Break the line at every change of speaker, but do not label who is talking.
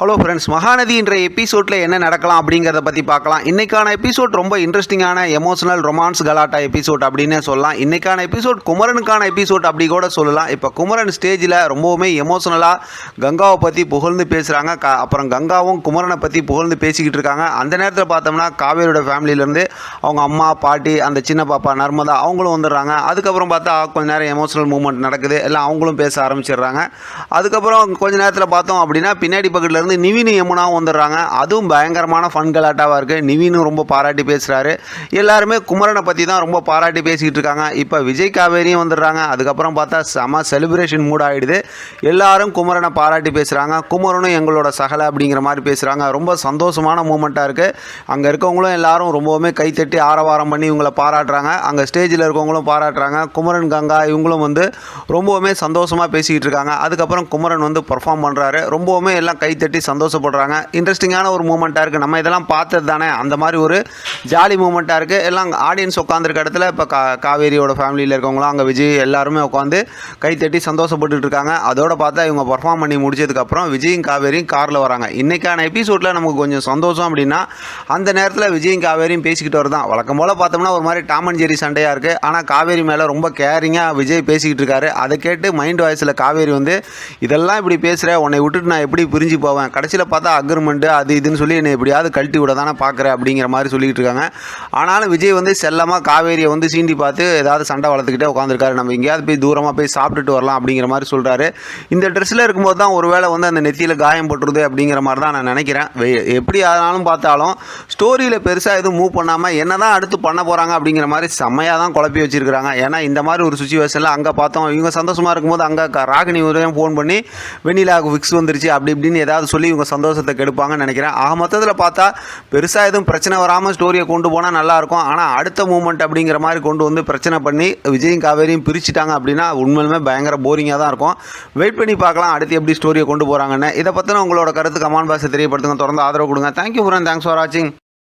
Hello friends Mahanadi என்ற எபிசோடில் என்ன நடக்கலாம் அப்படிங்கிறத பற்றி பார்க்கலாம். இன்றைக்கான எபிசோட் ரொம்ப இன்ட்ரெஸ்டிங்கான எமோஷனல் ரொமான்ஸ் கலாட்டா எபிசோட் அப்படின்னே சொல்லலாம். இன்றைக்கான எபிசோட் குமரனுக்கான எபிசோட் அப்படி கூட சொல்லலாம். இப்போ குமரன் ஸ்டேஜில் ரொம்பவுமே எமோஷனலாக கங்காவை பற்றி புகழ்ந்து பேசுகிறாங்க க அப்புறம் கங்காவும் குமரனை பற்றி புகழ்ந்து பேசிக்கிட்டு இருக்காங்க. அந்த நேரத்தில் பார்த்தோம்னா காவேரியோட ஃபேமிலியிலேருந்து அவங்க அம்மா பாட்டி அந்த சின்ன பாப்பா நர்மதா அவங்களும் வந்துடுறாங்க. அதுக்கப்புறம் பார்த்தா கொஞ்ச நேரம் எமோஷனல் மூமெண்ட் நடக்குது. எல்லாம் அவங்களும் பேச ஆரம்பிச்சிடுறாங்க. அதுக்கப்புறம் கொஞ்ச நேரத்தில் பார்த்தோம் அப்படின்னா பின்னாடி பக்கத்துல வந்து நிவின் யமுனாவும் வந்துடுறாங்க. அதுவும் பயங்கரமான ஃபன் கலாட்டாவாக இருக்குது நிவினும் ரொம்ப பாராட்டி பேசுகிறாரு எல்லாருமே குமரனை பற்றி தான் ரொம்ப பாராட்டி பேசிக்கிட்டு இருக்காங்க. இப்போ விஜய் காவேரியும் வந்துடுறாங்க. அதுக்கப்புறம் பார்த்தா செம செலிப்ரேஷன் மூட் ஆகிடுது எல்லாரும் குமரனை பாராட்டி பேசுகிறாங்க குமரனும் எங்களோட சகலை அப்படிங்கிற மாதிரி பேசுகிறாங்க ரொம்ப சந்தோஷமான மூமெண்ட்டாக இருக்குது அங்கே இருக்கவங்களும் எல்லாரும் ரொம்பவுமே கைத்தட்டி ஆரவாரம் பண்ணி இவங்களை பாராட்டுறாங்க. அங்கே ஸ்டேஜில் இருக்கவங்களும் பாராட்டுறாங்க. குமரன் கங்கா இவங்களும் வந்து ரொம்பவுமே சந்தோஷமாக பேசிக்கிட்டு இருக்காங்க. அதுக்கப்புறம் குமரன் வந்து பர்ஃபார்ம் பண்ணுறாரு ரொம்பவுமே எல்லாம் கைத்தட்டி சந்தோஷப்படுறாங்க. இன்ட்ரெஸ்டிங்கான ஒரு மூமெண்ட்டாக இருக்குது நம்ம இதெல்லாம் பார்த்தது தானே அந்த மாதிரி ஒரு ஜாலி மூமெண்ட்டாக இருக்குது எல்லாம் ஆடியன்ஸ் உட்காந்துருக்க இடத்துல இப்போ கா காவேரியோட ஃபேமிலியில் இருக்கவங்களாம் அங்கே விஜய் எல்லாருமே உட்காந்து கைத்தட்டி சந்தோஷப்பட்டு இருக்காங்க. அதோட பார்த்தா இவங்க பர்ஃபார்ம் பண்ணி முடிச்சதுக்கப்புறம் விஜயும் காவேரியும் காரில் வராங்க. இன்றைக்கான எபிசோடில் நமக்கு கொஞ்சம் சந்தோஷம் அப்படின்னா அந்த நேரத்தில் விஜயும் காவேரியும் பேசிக்கிட்டு வரதான். வழக்கம் போல் பார்த்தோம்னா ஒரு மாதிரி டாம் அண்ட் ஜெரி சண்டையாக இருக்குது ஆனால் காவேரி மேலே ரொம்ப கேரிங்காக விஜய் பேசிக்கிட்டு இருக்காரு. அதை கேட்டு மைண்ட் வாய்ஸில் காவேரி வந்து இதெல்லாம் இப்படி பேசுகிற உன்னை விட்டுட்டு நான் எப்படி பிரிஞ்சு போவேன்? கடைசியில் பார்த்தா அக்ரிமெண்ட்டு அது இதுன்னு சொல்லி என்னை எப்படியாவது கழட்டி விட தானே பார்க்குறேன் அப்படிங்கிற மாதிரி சொல்லிகிட்டு இருக்காங்க. ஆனாலும் விஜய் வந்து செல்லமாக காவேரியை வந்து சீண்டி பார்த்து ஏதாவது சண்டை வளர்த்துக்கிட்டே உட்காந்துருக்காரு நம்ம எங்கேயாவது போய் தூரமாக போய் சாப்பிட்டுட்டு வரலாம் அப்படிங்கிற மாதிரி சொல்கிறாரு இந்த ட்ரெஸ்ஸில் இருக்கும்போது தான் ஒருவேளை வந்து அந்த நெத்தியில் காயம் போட்டுருது அப்படிங்கிற மாதிரி தான் நான் நினைக்கிறேன். வெ- எப்படி ஆனாலும் பார்த்தாலும் ஸ்டோரியில் பெருசாக எதுவும் மூவ் பண்ணாமல் என்ன தான் அடுத்து பண்ண போகிறாங்க அப்படிங்கிற மாதிரி செம்மையாக தான் குழப்பி வச்சுருக்காங்க ஏன்னா இந்த மாதிரி ஒரு சுச்சுவேஷனில் அங்கே பார்த்தோம் இவங்க சந்தோஷமாக இருக்கும்போது அங்கே ராகினி உதயம் ஃபோன் பண்ணி வெண்ணிலாவுக்கு ஃபிக்ஸ் வந்துருச்சு அப்படி இப்படின்னு ஏதாவது சொல்லி இவங்க சந்தோஷத்தை கெடுப்பாங்கன்னு நினைக்கிறேன். ஆக மொத்தத்தில் பார்த்தா பெருசாக எதுவும் பிரச்சனை வராமல் ஸ்டோரியை கொண்டு போனால் நல்லாயிருக்கும் ஆனால் அடுத்த மூமெண்ட் அப்படிங்கிற மாதிரி கொண்டு வந்து பிரச்சனை பண்ணி விஜயும் காவேரியும் பிரிச்சுட்டாங்க அப்படின்னா உண்மையிலுமே பயங்கர போரிங்காக தான் இருக்கும். வெயிட் பண்ணி பார்க்கலாம் அடுத்து எப்படி ஸ்டோரியை கொண்டு போகிறாங்கன்னு இதை பற்றின உங்களோட கருத்து கமான் பாஸை தெரியப்படுத்துங்க. தொடர்ந்து ஆதரவு கொடுங்க. தேங்க்யூ ஃப்ரெண்ட் தேங்க்ஸ் ஃபார் வாட்சிங்